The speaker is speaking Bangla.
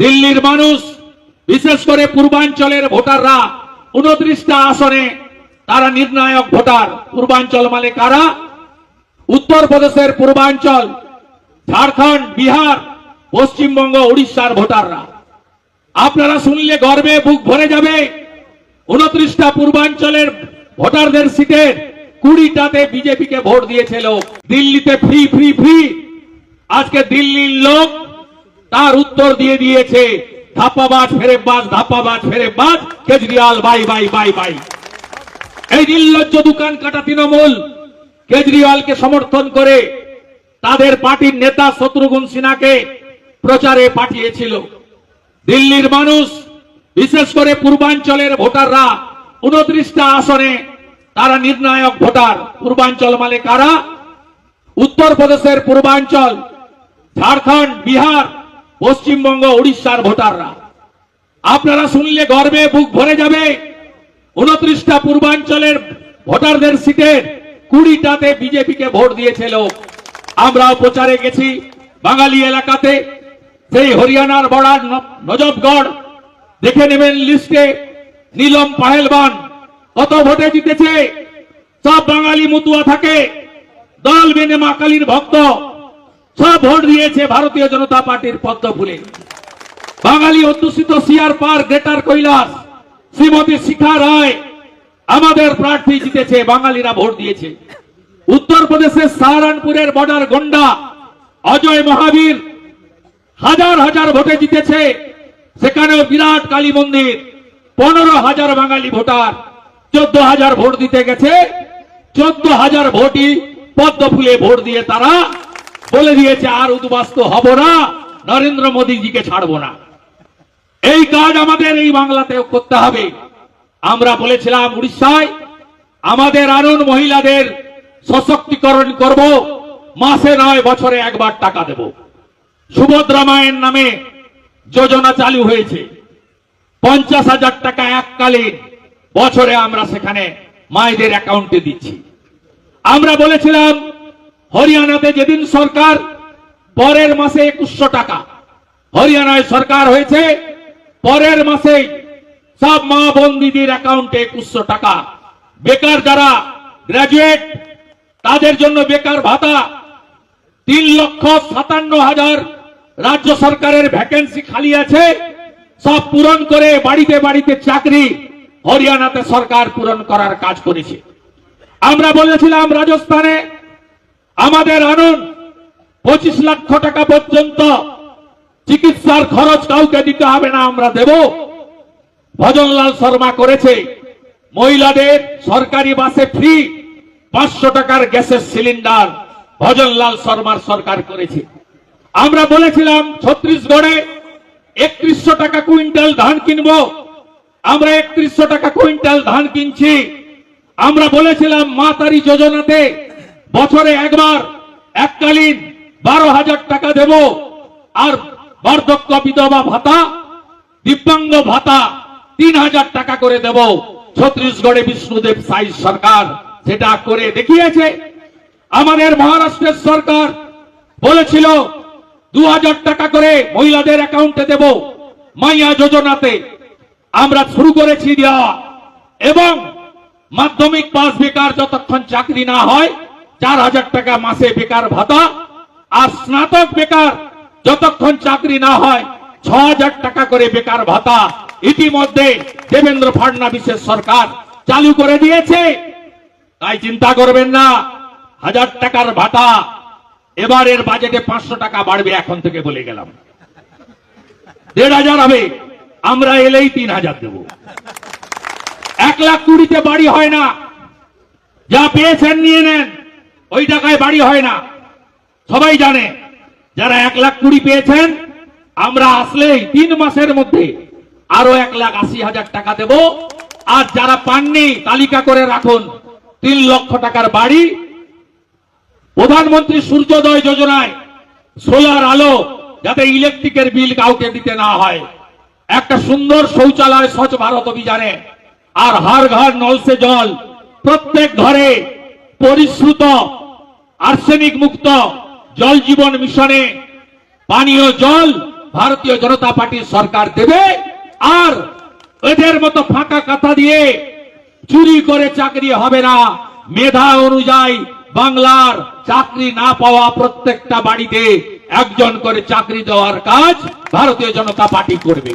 দিল্লির মানুষ, বিশেষ করে পূর্বাঞ্চলের ভোটাররা, উনত্রিশটা আসনে তারা নির্ণায়ক ভোটার। পূর্বাঞ্চল মানে কারা? উত্তরপ্রদেশের পূর্বাঞ্চল, ঝাড়খণ্ড, বিহার, পশ্চিমবঙ্গ, উড়িষ্যার ভোটাররা। আপনারা শুনলে গর্বে বুক ভরে যাবে, উনত্রিশটা পূর্বাঞ্চলের ভোটারদের সিটের কুড়িটাতে বিজেপিকে ভোট দিয়েছিল দিল্লিতে ফ্রি ফ্রি ফ্রি। আজকে দিল্লির লোক তার উত্তর দিয়ে দিয়েছে, ধাপ্পাবাজ ফেরেবাজ ধাপ্পাবাজ ফেরেবাজ Kejriwal, bye bye bye bye. এই নির্লজ্জ দোকান কাটা তৃণমূল, কেজরিওয়ালকে সমর্থন করে তাদের পার্টির নেতা শত্রুঘ্ন সিনহাকে প্রচারে পাঠিয়েছিল। দিল্লির মানুষ, বিশেষ করে পূর্বাঞ্চলের ভোটাররা, উনত্রিশটা আসনে তারা নির্ণায়ক ভোটার। পূর্বাঞ্চল মানে কারা? উত্তরপ্রদেশের পূর্বাঞ্চল, ঝাড়খণ্ড, বিহার পশ্চিমবঙ্গ উড়িষ্যার ভোটাররা। আপনারা শুনলে গর্বে বুক ভরে যাবে, উনত্রিশটা পূর্বাঞ্চলের ভোটারদের সিটের কুড়িটাতে বিজেপিকে ভোট দিয়েছিল আমরাও প্রচারে গেছি বাঙালি এলাকাতে, সেই হরিয়ানার বড়ার নজবগড় দেখে নেবেন লিস্টে, নীলম পাহেলবান কত ভোটে জিতেছে? সব বাঙালি মুতুয়া থাকে। দল বেনে মা কালীর ভক্ত। সব ভোট দিয়েছে ভারতীয় জনতা পার্টির পদ্ম ফুলে। বাঙালি অধ্যুষিত CR park greater Kailash, Shrimati Shikha Roy, আমাদের প্রার্থী জিতেছে, বাঙালিরা ভোট দিয়েছে। উত্তরপ্রদেশের সাহারানপুরের বর্ডার গন্ডা, অজয় মহাবীর, হাজার হাজার ভোটে জিতেছে, সেখানেও বিরাট কালী মন্দির, পনেরো হাজার বাঙালি ভোটার, চোদ্দ হাজার ভোট দিতে গেছে, চোদ্দ হাজার ভোটই পদ্ম ফুলে ভোট দিয়ে তারা বলে দিয়েছে, আর উদ্বাস্ত হব না, নরেন্দ্র মোদীজিকে ছাড়ব না। এই কাজ আমাদের এই বাংলাতেও করতে হবে। আমরা বলেছিলাম, উড়িষ্যায় আমাদের আরুন মহিলাদের সশক্তিকরণ করব, মাসে নয় বছরে একবার টাকা দেব। সুভদ্রা মায়ের নামে যোজনা চালু হয়েছে। পঞ্চাশ হাজার টাকা এককালীন বছরে আমরা সেখানে মায়েদের অ্যাকাউন্টে দিচ্ছি। আমরা বলেছিলাম হরিয়ানাতে যেদিন সরকার, পরের মাসে একুশশো টাকা। হরিয়ানায় সরকার হয়েছে, পরের মাসে সব মা বোন দিদির অ্যাকাউন্টে একুশশো টাকা। বেকার যারা গ্রাজুয়েট তাদের জন্য বেকার ভাতা। তিন লক্ষ সাতান্ন হাজার রাজ্য সরকারের ভ্যাকেন্সি খালি আছে। সব পূরণ করে বাড়িতে বাড়িতে চাকরি হরিয়ানাতে সরকার পূরণ করার কাজ করেছে। আমরা বলেছিলাম রাজস্থানে আমাদের আনুন। পঁচিশ লক্ষ টাকা পর্যন্ত চিকিৎসার খরচ কাউকে দিতে হবে না, আমরা দেব। ভজনলাল শর্মা করেছে, মহিলাদের সরকারি বাসে ফ্রি পাঁচশো টাকার গ্যাসের সিলিন্ডার ভজনলাল শর্মার সরকার করেছে। আমরা বলেছিলাম ছত্রিশগড়ে একত্রিশশো টাকা কুইন্টাল ধান কিনবো। আমরা একত্রিশশো টাকা কুইন্টাল ধান কিনছি। আমরা বলেছিলাম, মা তারি যোজনাতে বছরে একবার, এককালীন বারো হাজার টাকা দেব। আর বার্ধক্য বিধবা ভাতা, দিব্যাঙ্গ ভাতা তিন হাজার টাকা করে দেব। ছত্রিশগড়ে বিষ্ণুদেব সাই সরকার সেটা করে দেখিয়েছে। আমাদের মহারাষ্ট্রের সরকার বলেছিল, দু হাজার টাকা করে মহিলাদের অ্যাকাউন্টে দেব মাইয়া যোজনাতে। আমরা শুরু করেছি দেওয়া। এবং মাধ্যমিক পাস বেকার যতক্ষণ চাকরি না হয় চার হাজার টাকা মাসে বেকার ভাতা আর স্নাতক বেকার, যতক্ষণ চাকরি না হয়, ছ হাজার টাকা করে বেকার ভাতা। ইতিমধ্যে দেবেন্দ্র ফাডনাবিসের সরকার চালু করে দিয়েছে। তাই চিন্তা করবেন না, হাজার টাকার ভাতা এবারের বাজেটে পাঁচশো টাকা বাড়বে এখন থেকে বলে গেলাম। দেড় হাজার হবে, আমরা এলেই তিন হাজার দেবো। এক লাখ কুড়িতে বাড়ি হয় না। যা পেয়েছেন নিয়ে নেন। ওই টাকায় বাড়ি হয় না। সবাই জানে, যারা এক লাখ কুড়ি পেয়েছেন, আমরা আসলেই তিন মাসের মধ্যে আরও এক লাখ আশি হাজার টাকা দেব। আর যারা পাননি, তালিকা করে রাখুন, তিন লক্ষ টাকার বাড়ি। প্রধানমন্ত্রী সূর্যোদয় যোজনায় সোলার আলো যাতে ইলেকট্রিকের বিল কাউকে দিতে না হয়। একটা সুন্দর শৌচালয় স্বচ্ছ ভারত অভিযানে। আর হার ঘর নলসে জল প্রত্যেক ঘরে পরিশ্রুত, আর্সেনিক মুক্ত জল জীবন মিশনে পানীয় জল ভারতীয় জনতা পার্টির সরকার দেবে আর এদের মতো ফাঁকা কথা দিয়ে চুরি করে চাকরি হবে না। মেধা অনুযায়ী বাংলার চাকরি না পাওয়া প্রত্যেকটা বাড়িতে একজন করে চাকরি দেওয়ার কাজ ভারতীয় জনতা পার্টি করবে।